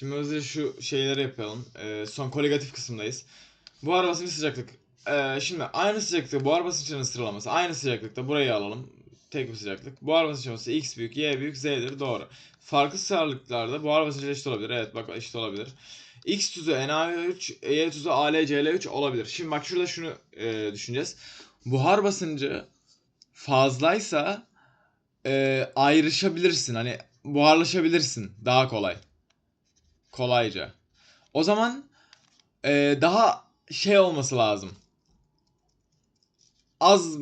Şimdi hızlıca şu şeyleri yapalım. Ee, son koligatif kısımdayız. Buhar basıncı sıcaklık. Ee, şimdi aynı sıcaklıkta buhar basınçlarının sıralaması. Aynı sıcaklıkta burayı alalım. Tek bir sıcaklık. Buhar basıncı x büyük, y büyük, z'dir. Doğru. Farklı sıcaklıklarda buhar basıncı eşit olabilir. Evet bak eşit olabilir. X tuzu NaO3, Y tuzu AlCl3 olabilir. Şimdi bak şurada şunu e, düşüneceğiz. Buhar basıncı fazlaysa e, ayrışabilirsin. Hani buharlaşabilirsin daha kolay. Kolayca. O zaman e, daha şey olması lazım. Az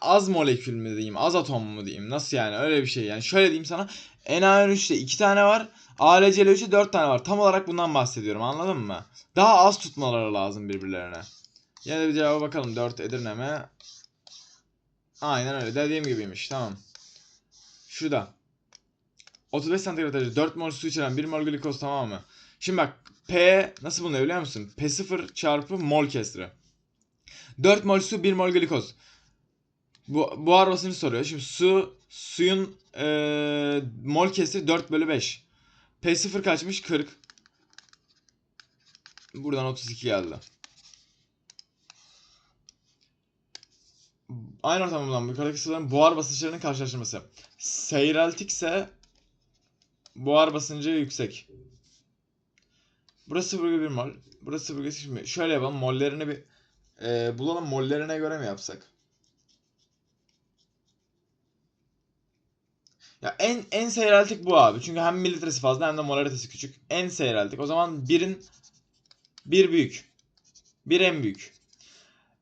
az molekül mü diyeyim, az atom mu diyeyim, nasıl yani öyle bir şey yani. Şöyle diyeyim sana. NaOH3'te 2 tane var. AlCl3'te 4 tane var. Tam olarak bundan bahsediyorum anladın mı? Daha az tutmaları lazım birbirlerine. Yine bir cevaba bakalım. 4 Edirne mi? Aynen öyle. Dediğim gibiymiş. Tamam. Şurada. 35 santigrat derece 4 mol su içeren 1 mol glikoz tamam mı? Şimdi bak P nasıl bulunuyor biliyor musun? P0 çarpı mol kesri. 4 mol su 1 mol glikoz. Bu buhar basıncı soruyor. Şimdi su suyun ee, mol kesri 4 bölü 5. P0 kaçmış? 40. Buradan 32 geldi. Aynı ortamda bulunan yukarıdaki sıvıların buhar basınçlarının karşılaştırması. Seyreltikse buhar basıncı yüksek. Burası 0,1 mol. Burası 0,8 mol. Şöyle yapalım. Mollerini bir e, bulalım. Mollerine göre mi yapsak? Ya en en seyreltik bu abi. Çünkü hem mililitresi fazla hem de molaritesi küçük. En seyreltik. O zaman birin bir büyük. Bir en büyük.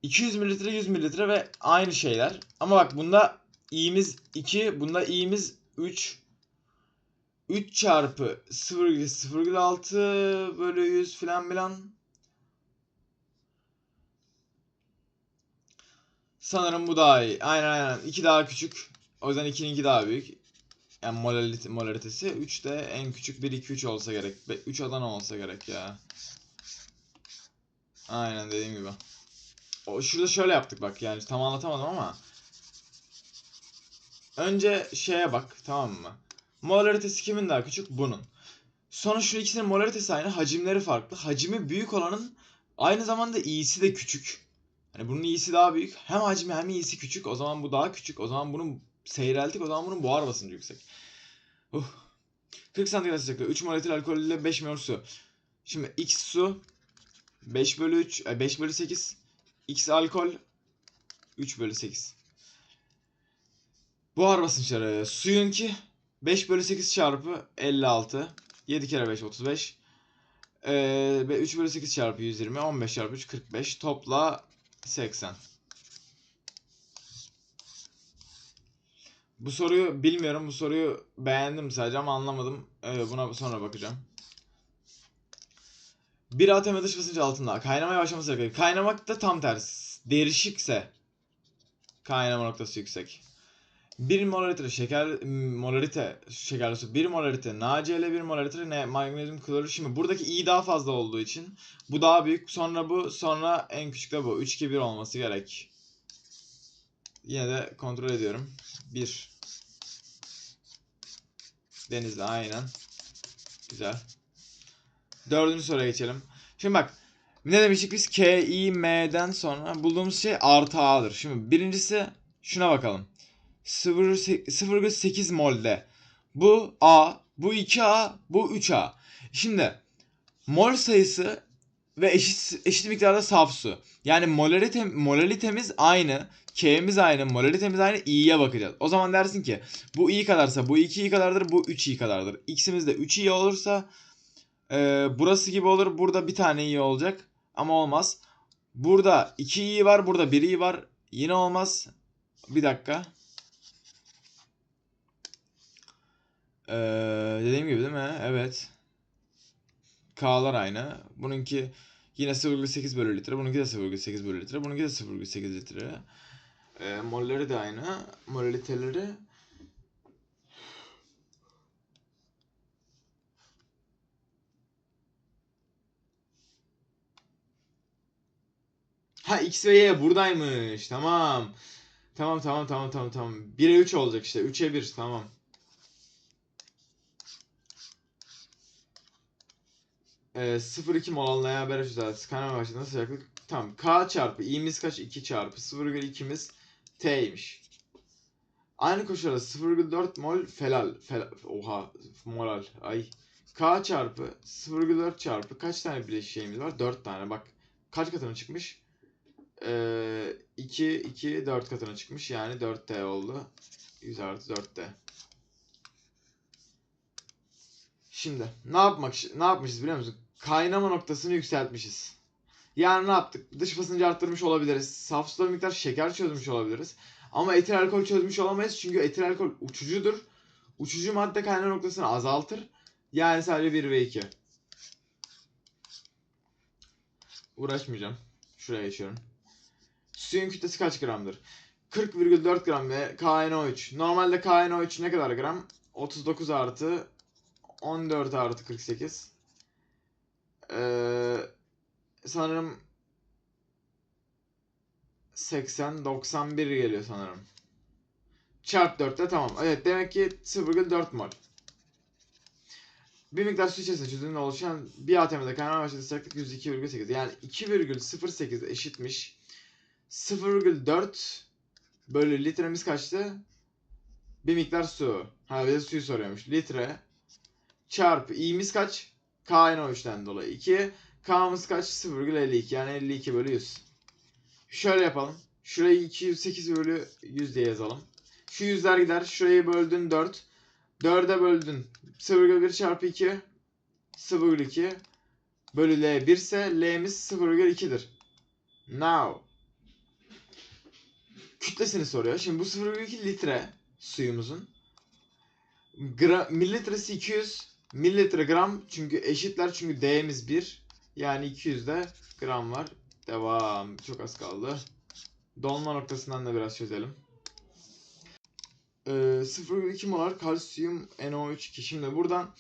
200 mililitre 100 mililitre ve aynı şeyler. Ama bak bunda i'miz 2, bunda i'miz 3. 3 çarpı 0,06 bölü 100 filan bilan. Sanırım bu daha iyi. Aynen aynen. 2 daha küçük. O yüzden 2'nin 2 daha büyük. Yani molarit molaritesi 3 de en küçük 1 2 3 olsa gerek. 3 Adana olsa gerek ya. Aynen dediğim gibi. O şurada şöyle yaptık bak yani tam anlatamadım ama. Önce şeye bak tamam mı? Molaritesi kimin daha küçük? Bunun. Sonra şu ikisinin molaritesi aynı, hacimleri farklı. Hacmi büyük olanın aynı zamanda i'si de küçük. Hani bunun i'si daha büyük. Hem hacmi hem i'si küçük. O zaman bu daha küçük. O zaman bunun seyreltik. O zaman bunun buhar basıncı yüksek. Uh. 40 santigrat sıcaklığı. 3 mol etil alkol ile 5 mol su. Şimdi x su 5 bölü 3, 5 bölü 8. X alkol 3 bölü 8. Buhar basınçları suyunki 5 bölü 8 çarpı 56. 7 kere 5 35. Ee, 3 bölü 8 çarpı 120. 15 çarpı 3 45. Topla 80. Bu soruyu bilmiyorum. Bu soruyu beğendim sadece ama anlamadım. Ee, buna sonra bakacağım. Bir ATM dış basıncı altında kaynamaya başlaması gerekiyor. Kaynamak da tam tersi. Derişikse kaynama noktası yüksek. 1 molarite şeker molarite şekerli su 1 molarite NaCl 1 molarite ne magnezyum klorür. Şimdi buradaki i daha fazla olduğu için bu daha büyük. Sonra bu, sonra en küçük de bu. 3 2 1 olması gerek. Yine de kontrol ediyorum. 1 Denizli aynen. Güzel. Dördüncü soruya geçelim. Şimdi bak ne demiştik biz? K, I, M'den sonra bulduğumuz şey artı A'dır. Şimdi birincisi şuna bakalım. 0,8 molde. Bu A, bu 2A, bu 3A. Şimdi mol sayısı ve eşit, eşit miktarda saf su. Yani molarite, molalitemiz aynı. K'miz aynı, molalitemiz aynı. i'ye bakacağız. O zaman dersin ki bu i kadarsa bu 2 i kadardır, bu 3 i kadardır. X'imiz de 3 i olursa ee, burası gibi olur. Burada bir tane i olacak. Ama olmaz. Burada 2 i var. Burada 1 i var. Yine olmaz. Bir dakika. Ee, dediğim gibi değil mi? Evet. K'lar aynı. Bununki yine 0,8 bölü litre. Bununki de 0,8 bölü litre. Bununki de 0,8 litre. Ee, molleri de aynı. Moloriteleri Ha X ve Y buradaymış. Tamam. Tamam tamam tamam tamam tamam. 1'e 3 olacak işte. 3'e 1 tamam. Ee, 0,2 mol neye beraber çözeltisi. Kaynar başladı. Sıcaklık. Tamam. K çarpı i'miz kaç? 2 çarpı 0,2'miz T'ymiş. Aynı koşullarda 0,4 mol felal. felal. Oha. Molal. Ay. K çarpı 0,4 çarpı kaç tane bileşiğimiz var? 4 tane. Bak. Kaç katına çıkmış? Ee, 2, 2, 4 katına çıkmış. Yani 4T oldu. 100 artı 4T. Şimdi ne yapmak ne yapmışız biliyor musun? Kaynama noktasını yükseltmişiz. Yani ne yaptık? Dış basıncı arttırmış olabiliriz. Saf suda miktar şeker çözmüş olabiliriz. Ama etil alkol çözmüş olamayız çünkü etil alkol uçucudur. Uçucu madde kaynama noktasını azaltır. Yani sadece 1 ve 2. Uğraşmayacağım. Şuraya geçiyorum. Suyun kütlesi kaç gramdır? 40,4 gram ve KNO3. Normalde KNO3 ne kadar gram? 39 artı 14 artı 48. Ee, sanırım 80 91 geliyor sanırım. Çarp 4'te tamam. Evet demek ki 0,4 mol. Bir miktar su içerisinde çözünürlüğünde oluşan bir ATM'de kaynama başladığı sıcaklık 102,8. Yani 2,08 eşitmiş. 0,4 bölü litremiz kaçtı? Bir miktar su. Ha bir de suyu soruyormuş. Litre çarpı i'miz kaç? KNO3'ten dolayı 2. K'mız kaç? 0,52 yani 52 bölü 100. Şöyle yapalım. Şurayı 208 bölü 100 diye yazalım. Şu yüzler gider. Şurayı böldün 4. 4'e böldün. 0,1 çarpı 2. 0,2 bölü L 1 ise L'miz 0,2'dir. Now. Kütlesini soruyor. Şimdi bu 0,2 litre suyumuzun. Gra mililitresi 200. Mililitre gram çünkü eşitler çünkü D'miz 1. Yani 200'de gram var. Devam. Çok az kaldı. Dolma noktasından da biraz çözelim. Ee, 0,2 molar kalsiyum NO3 Şimdi buradan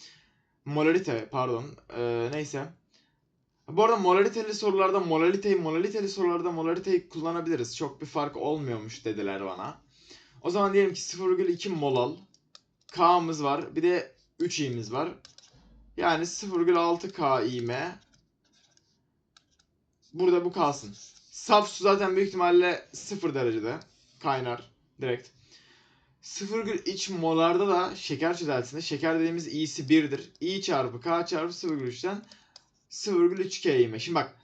molarite pardon. Ee, neyse. Bu arada molariteli sorularda molaliteyi molaliteli sorularda molariteyi kullanabiliriz. Çok bir fark olmuyormuş dediler bana. O zaman diyelim ki 0,2 molal K'mız var. Bir de 3 i'miz var. Yani 0,6 K i'me Burada bu kalsın. Saf su zaten büyük ihtimalle 0 derecede kaynar direkt. 0,3 molarda da şeker çözeltisinde şeker dediğimiz i'si 1'dir. i çarpı k çarpı 0,3'ten 0,3 kime. Şimdi bak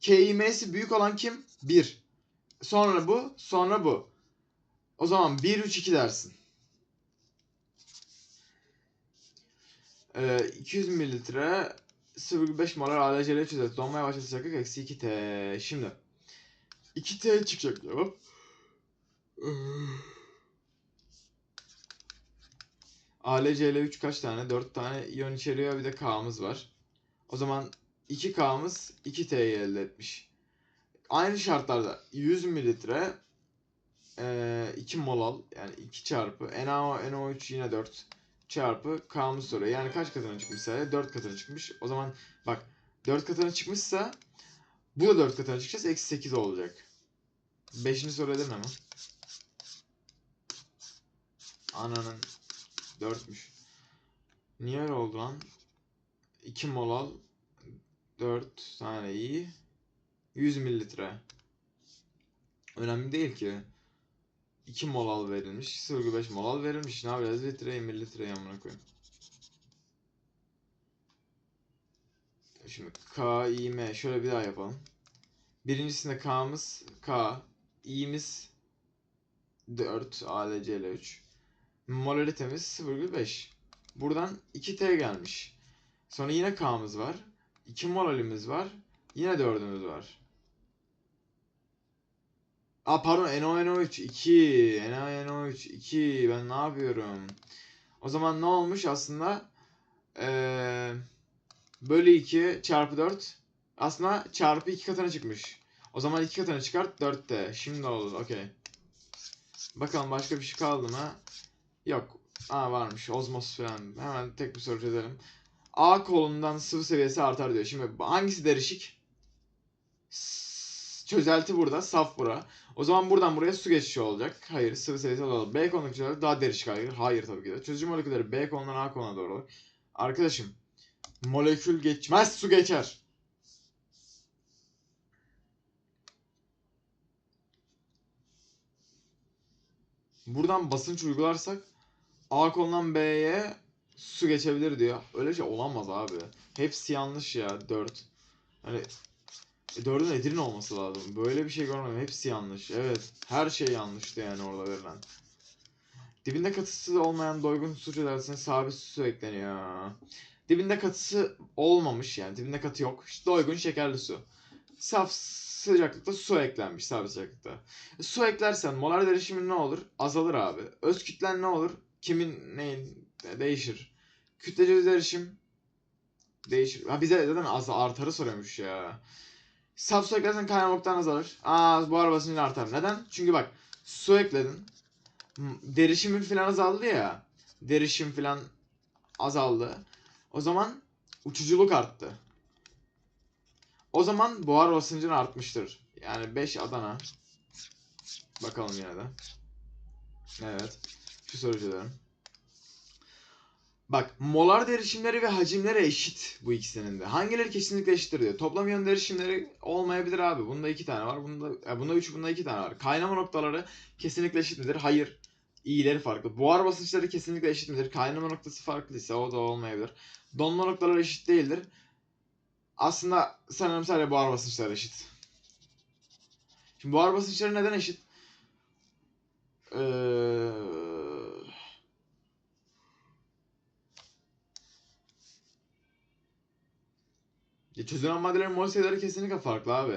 kim'si büyük olan kim? 1. Sonra bu, sonra bu. O zaman 1, 3, 2 dersin. 200 mililitre 0,5 molar ALC'li çözelti. Donmaya başladı sıcaklık eksi 2T. Şimdi 2T çıkacak cevap. ALCL 3 kaç tane? 4 tane iyon içeriyor. Bir de K'mız var. O zaman 2K'mız 2T'yi elde etmiş. Aynı şartlarda 100 mililitre e, 2 molal yani 2 çarpı NaO NO3 yine 4 çarpı K'mız soruyor. Yani kaç katına çıkmış sadece? 4 katına çıkmış. O zaman bak 4 katına çıkmışsa bu da 4 katına çıkacağız. Eksi 8 olacak. 5. soruya değil mi ama? Ananın 4'müş. Niye öyle oldu lan? 2 mol al. 4 tane iyi. 100 mililitre. Önemli değil ki. 2 mol al verilmiş. 0,5 mol al verilmiş. Ne yapacağız? Litreye mililitreye amına koyayım. Şimdi K, I, M. Şöyle bir daha yapalım. Birincisinde K'mız K. i'miz 4. ALCL 3. Molaritemiz 0,5. Buradan 2T gelmiş. Sonra yine K'mız var. 2 molalimiz var. Yine 4'ümüz var. Aa pardon NONO3 2. NONO3 2. Ben ne yapıyorum? O zaman ne olmuş aslında? Ee, bölü 2 çarpı 4. Aslında çarpı 2 katına çıkmış. O zaman 2 katına çıkart 4'te. Şimdi oldu. Okey. Bakalım başka bir şey kaldı mı? Yok. Aa varmış. Ozmos falan. Hemen tek bir soru çözelim. A kolundan sıvı seviyesi artar diyor. Şimdi hangisi derişik? S- Çözelti burada, saf bura. O zaman buradan buraya su geçişi olacak. Hayır, sıvı seviyesi azalır. B konudaki çözelti daha derişik hayır. Hayır tabii ki de. Çözücü molekülleri B kolundan A koluna doğru olur. Arkadaşım, Molekül geçmez su geçer. Buradan basınç uygularsak A kolundan B'ye su geçebilir diyor. Öyle şey olamaz abi. Hepsi yanlış ya 4. Hani e, 4'ün Edirne olması lazım. Böyle bir şey görmedim. Hepsi yanlış. Evet. Her şey yanlıştı yani orada verilen. Dibinde katısı olmayan doygun su çözeltisine sabit su ekleniyor. Dibinde katısı olmamış yani. Dibinde katı yok. İşte doygun şekerli su. Saf sıcaklıkta su eklenmiş sabit sıcaklıkta. E, Su eklersen molar derişimin ne olur? Azalır abi. Öz kütlen ne olur? Kimin neyin de- değişir. Kütlece derişim değişir. Ha bize zaten az artarı soruyormuş ya. Saf su eklersen kaynamaktan azalır. Aa buhar basıncı artar. Neden? Çünkü bak su ekledin. M- Derişimin filan azaldı ya. Derişim filan azaldı. O zaman uçuculuk arttı. O zaman buhar basıncın artmıştır. Yani 5 Adana. Bakalım yine de. Evet. Şu soru çözelim. Bak molar derişimleri ve hacimleri eşit bu ikisinin de. Hangileri kesinlikle eşittir diyor. Toplam yön derişimleri olmayabilir abi. Bunda iki tane var. Bunda, e, bunda üç, bunda iki tane var. Kaynama noktaları kesinlikle eşit midir? Hayır. İyileri farklı. Buhar basınçları kesinlikle eşit midir? Kaynama noktası farklıysa o da olmayabilir. Donma noktaları eşit değildir. Aslında sanırım sadece buhar basınçları eşit. Şimdi buhar basınçları neden eşit? Ee... Ya çözünen maddelerin mol sayıları kesinlikle farklı abi.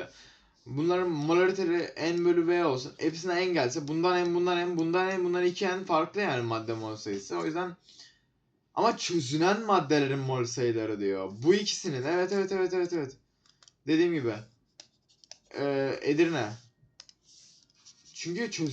Bunların molariteleri n bölü v olsun. Hepsine n gelse bundan n bundan n bundan n bundan 2n farklı yani madde mol sayısı. O yüzden ama çözünen maddelerin mol sayıları diyor. Bu ikisinin evet evet evet evet evet. Dediğim gibi. Ee, Edirne. Çünkü çözünen